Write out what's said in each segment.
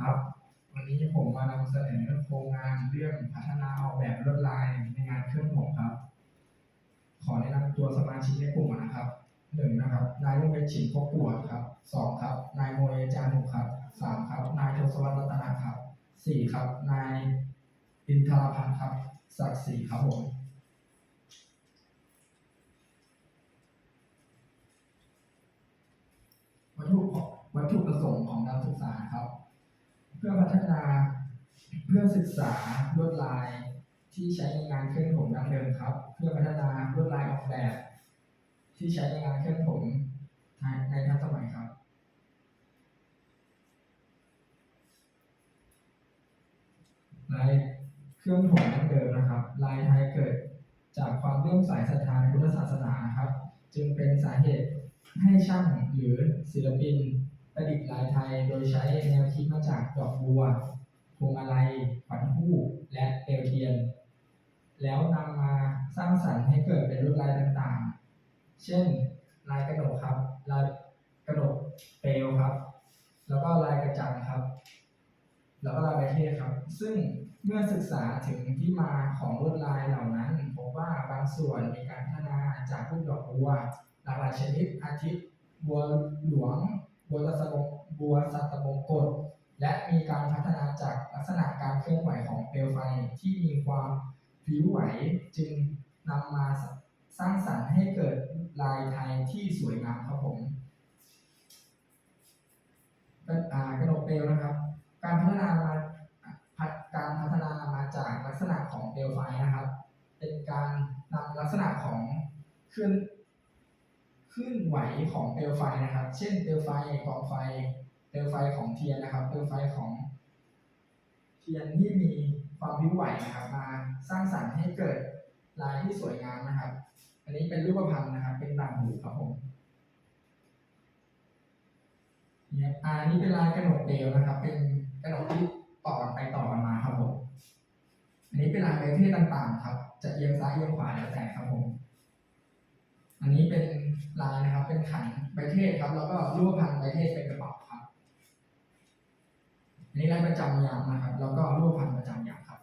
ครับ วันนี้ผมมานำเสนอโครงงานเรื่องพัฒนาออกแบบลวดลายในงานเครื่องผมครับ ขอแนะนำตัวสมาชิกในกลุ่มนะครับหนึ่งนะครับนายลุงเวชฉินพกปวดครับสองครับนายโมเอจานุครับสามครับนายทศวรรษรัตนะครับสี่ครับนายอินทรพันธ์ครับศักดิ์ศรีครับผมวัตถุของวัตถุประสงค์ของการศึกษาครับ พื่อพัฒนา เพื่อศึกษาลวดลายที่ใช้ในงานเครื่องผมดั้งเดิมครับ เพื่อพัฒนาลวดลายออกแบบ ที่ใช้ในงานเครื่องผมในทันสมัยครับลายเครื่องผมดั้งเดิมนะครับ ลายไทยเกิดจากความเลื่อมใสศรัทธาในพุทธศาสนาครับ จึงเป็นสาเหตุให้ช่างหรือศิลปิน ประดิษฐ์ลายไทยโดยใช้แนวคิดมาจากดอกบัวพวงมาลัยขวัญคู่และเปลวเทียน แล้วนำมาสร้างสรรค์ให้เกิดเป็นลวดลายต่างๆ เช่น ลายกระหนกครับลายกระหนกเปลวครับ แล้วก็ลายกระจังครับ แล้วก็ลายใบเทศครับ ซึ่งเมื่อศึกษาถึงที่มาของลวดลายเหล่านั้นพบว่าบางส่วนมีการพัฒนาจากพวกดอกบัวหลากหลายชนิดอาทิบัวหลวง บัวสัตบงบัวสัตบงกฎและมีการพัฒนาจากลักษณะการเคลื่อนไหวของเปลวไฟที่มีความพลิ้วไหวจึงนำมาสร้างสรรค์ให้เกิดลายไทยที่สวยงามครับผมกระหนกเปลวนะครับ การพัฒนามาพัฒการพัฒนามาจากลักษณะของเปลวไฟนะครับ เป็นการนำลักษณะของเคลื่อน ขึ้นไหวของเปลวไฟนะครับ เช่นเปลวไฟกองไฟ เปลวไฟของเทียนนะครับ เปลวไฟของ เทียนที่มีความพิ้วไหวนะครับมาสร้างสรรค์ให้เกิดลายที่สวยงามนะครับ อันนี้เป็นรูปพรรณนะครับ เป็นต่างหูครับผมเนี่ยอันนี้เป็นลายกระหนกเปลวนะครับ เป็นกระหนกที่ต่อไปต่อกันมาครับผม อันนี้เป็นลายใบเทศต่างๆ ครับ จะเอียงซ้ายเอียงขวาแล้วแต่ครับผม อันนี้เป็น ลายนะครับ เป็นขันใบเทศครับ แล้วก็รูปพันใบเทศเป็นกระเป๋าครับอันนี้ลายประจำยามนะครับ แล้วก็รูปพันประจำยามครับ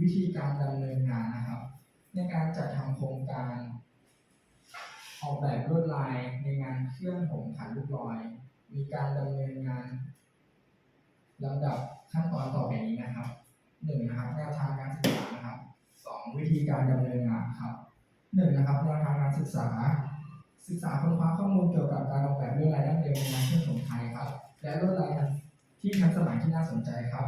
วิธีการดำเนินงานนะครับ ในการจัดทำโครงการ ออกแบบลวดลายในงานเครื่องผมขันลูกลอย มีการดำเนินงานลำดับ ขั้นตอนต่อไปนี้นะครับหนึ่งนะครับแนวทางการศึกษานะครับสองวิธีการดำเนินงานครับหนึ่งนะครับแนวทางการศึกษา ศึกษาค้นคว้าข้อมูลเกี่ยวกับการออกแบบลวดลายได้เดิมในงานเครื่องสมไทยครับ และลวดลายที่ทันสมัยที่น่าสนใจครับ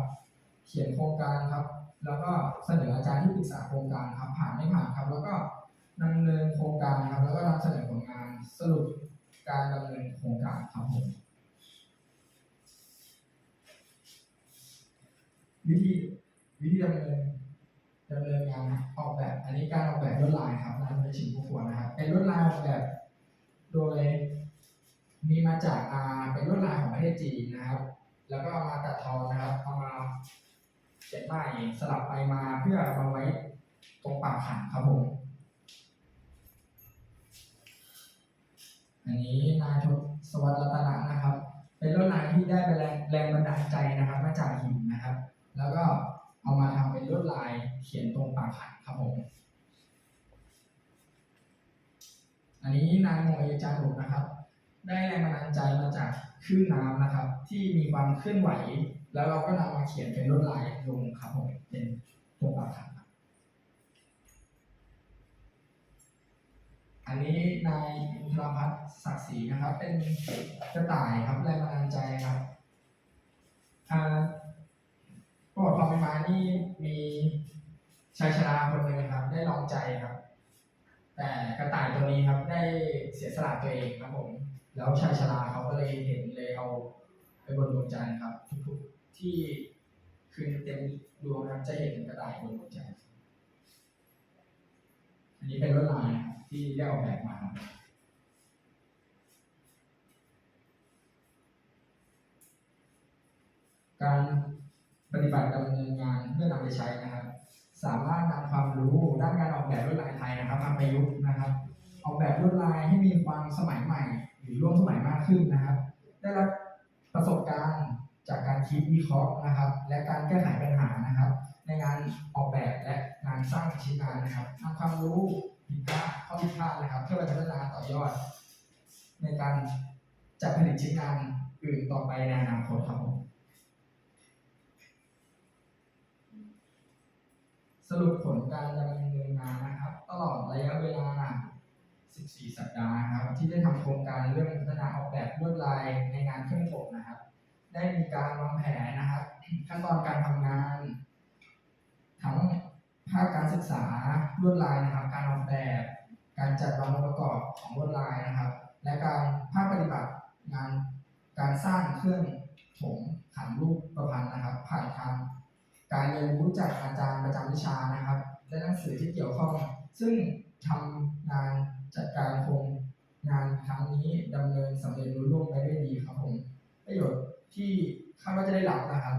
เขียนโครงการครับ แล้วก็เสนออาจารย์ที่ปรึกษาโครงการครับ ผ่านไม่ผ่านครับ แล้วก็ดำเนินโครงการครับ แล้วก็นำเสนอผลงานสรุปการดำเนินโครงการครับผม วิธีวิธีดำเนินดำเนินงานออกแบบ อันนี้การออกแบบลวดลายครับนายเป็นชิงผู้ขวนะครับเป็นลวดลายออกแบบ โดย มีมาจากอาเป็นลวดลายของประเทศจีนนะครับ แล้วก็เอามาตัดทอนนะครับ เอามาเขียนใหม่สลับไปมาเพื่อมาไว้ตรงปากขันครับผมอันนี้นายทศวรรษรัตนะนะครับ เป็นลวดลายที่ได้เป็นแรงแรงบันดาลใจนะครับ มาจากหินนะครับ แล้วก็เอามาทำเป็นลวดลายเขียนตรงปากขันครับผม อันนี้นายโมเอจารุนะครับ ได้แรงบันดาลใจมาจากคลื่นน้ำนะครับ ที่มีความเคลื่อนไหว แล้วเราก็นำมาเขียนเป็นลวดลายลงครับผมเป็นตรงปากขันอันนี้นายอินทรพัฒน์ศักดิ์ศรีนะครับ เป็นกระต่ายครับแรงบันดาลใจครับ อ่าประวัติความเป็นมานี่มีชายชราคนหนึ่งนะครับ ได้ลองใจครับ แต่กระต่ายตัวนี้ครับ ได้เสียสละตัวเองครับผม แล้วชายชราเขาก็เลยเห็นเลยเอาไปบนดวงจันทร์ครับทุกๆที่คืนเต็มดวงครับจะเห็นกระต่ายบนดวงจันทร์อันนี้เป็นลวดลายที่ได้ออกแบบมาครับการ ปฏิบัติดำเนินงานเพื่อนำไปใช้นะครับ สามารถนำความรู้ด้านการออกแบบลวดลายไทยนะครับมาประยุกต์นะครับ ออกแบบลวดลายให้มีความสมัยใหม่ หรือร่วมสมัยมากขึ้นนะครับ ได้รับประสบการณ์จากการคิดวิเคราะห์นะครับ และการแก้ไขปัญหานะครับ ในงานออกแบบและงานสร้างชิ้นงานนะครับนำความรู้ผิดพลาดข้อผิดพลาดนะครับ เพื่อไปพัฒนาต่อยอด ในการจัดผลิตชิ้นงานอื่นต่อไปในอนาคตครับผม รุปผลการดำเนินงานนะครับ ตลอดระยะเวลา 14 สัปดาห์ครับที่ได้ทำโครงการเรื่องพัฒนาออกแบบลวดลายในงานเครื่องผมนะครับ ได้มีการวางแผนนะครับ ขั้นตอนการทำงาน ทั้งภาคการศึกษาลวดลายนะครับ การออกแบบ การจัดวางองค์ประกอบของลวดลายนะครับ และการภาคปฏิบัติงานการสร้างเครื่องถมขันรูปประพันธ์นะครับ ผ่านทาง การเรียนรู้จากอาจารย์ประจำวิชานะครับ และหนังสือที่เกี่ยวข้อง ซึ่งทำงานจัดการโครงงานครั้งนี้ดำเนินสำเร็จรุ่ร่วงไปด้วยดีครับผมประโยชน์ที่คาดว่าจะได้รับนะครับ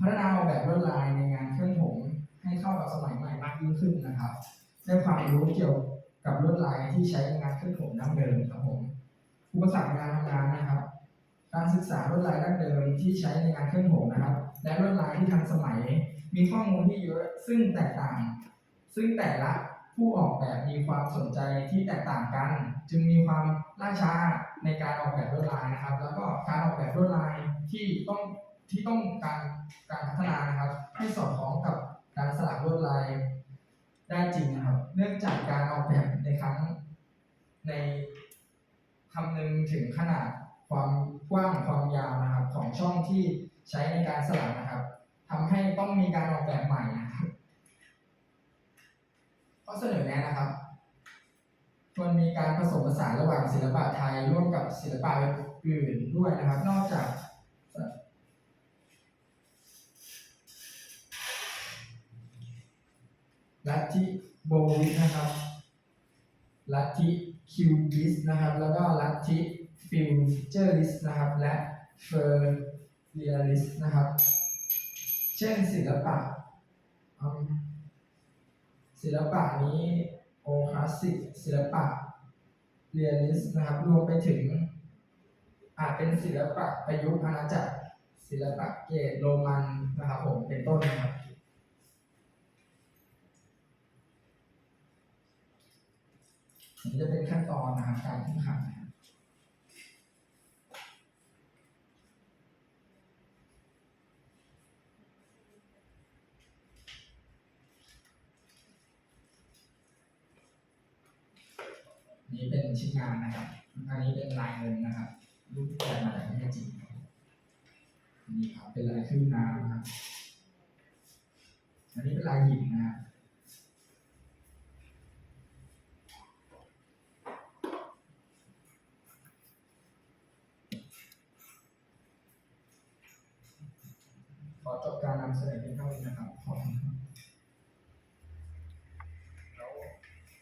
พัฒนาออกแบบลวดลายในงานเครื่องผมให้เข้ากับสมัยใหม่มากยิ่งขึ้นนะครับได้ความรู้เกี่ยวกับลวดลายที่ใช้ในงานเครื่องผมดั้งเดิมครับผมอุปสรรคในการทำงานนะครับ การศึกษาลวดลายดั้งเดิมที่ใช้ในงานเครื่องผมนะครับ และลวดลายที่ทันสมัย มีข้อมูลที่เยอะซึ่งแตกต่าง ซึ่งแต่ละผู้ออกแบบมีความสนใจที่แตกต่างกัน จึงมีความล่าช้าในการออกแบบลวดลายนะครับ แล้วก็การออกแบบลวดลายที่ต้องที่ต้องการการพัฒนานะครับ ให้สอดคล้องกับการสลักลวดลายได้จริงนะครับ เนื่องจากการออกแบบในครั้งในคำนึงถึงขนาดความ กว้างความยาวนะครับของช่องที่ใช้ในการสลักนะครับทำให้ต้องมีการออกแบบใหม่นะครับข้อเสนอแนะนะครับควรมีการผสมผสานระหว่างศิลปะไทยร่วมกับศิลปะอื่นด้วยนะครับ นอกจากลัทธิโบวิสนะครับ ลัทธิคิวบิสนะครับ แล้วก็ลัทธิ ฟิวเจอริสนะครับ และเฟอร์เรียลิสนะครับ เช่นศิลปะศิลปะนี้โอคลาสสิกศิลปะเรียลิสนะครับรวมไปถึง อาจเป็นศิลปะประยุกต์อาณาจักรศิลปะเกรดโรมันนะครับผมเป็นต้นนะครับนนี้จะเป็นขั้นตอนนะครับการแข่งขันนะครับ นี่เป็นชิ้นงานนะครับ อันนี้เป็นลายเงินนะครับ รูปแบบมาจากประเทศจีนครับนี่ครับ เป็นลายขึ้นน้ำนะครับ อันนี้เป็นลายหินนะครับขอจบการนำเสนอเพียงเท่านี้นะครับขอบคุณครับ